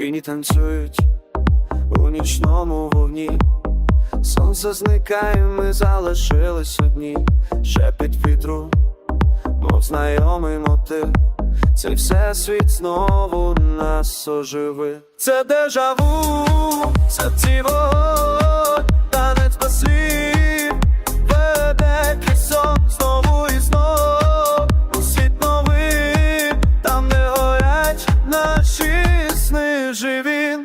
Кині танцюють у нічному вогні. Сонце зникає, ми залишились одні. Шепить вітру, мов знайомий мотив. Цей всесвіт знову нас оживи. Це дежаву, серці вогонь, сни живі.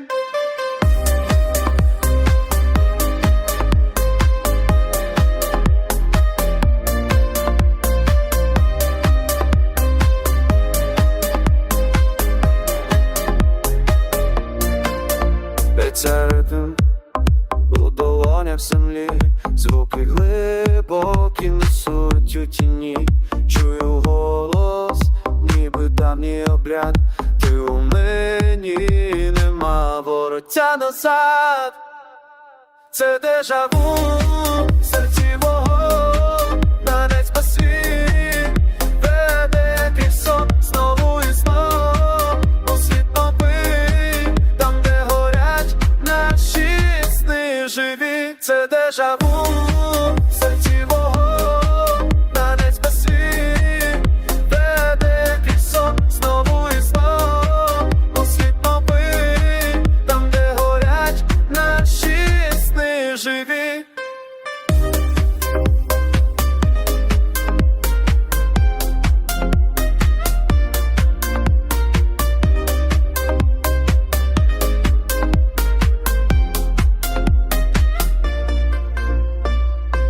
Биться ритм у долонях землі, звуки глибокі несуть у тіні, чую голос, ніби давній обряд, ти у мені вороття назад, це дежаву, серці мого, танець басвіт, веде крізь знову і знов, у світ новий, там, де горять наші сни живі, це дежаву, живі.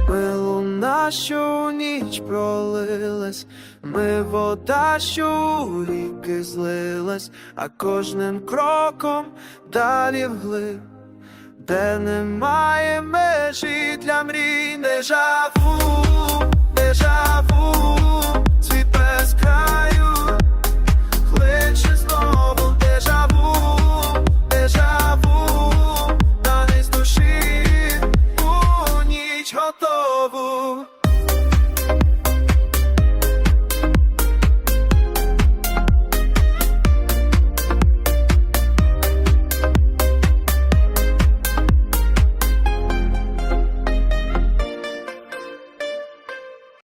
Ми що ніч пролилась, ми вода, що у ріки злилась, а кожним кроком далі вглиб, де немає межі для мрій, дежаву.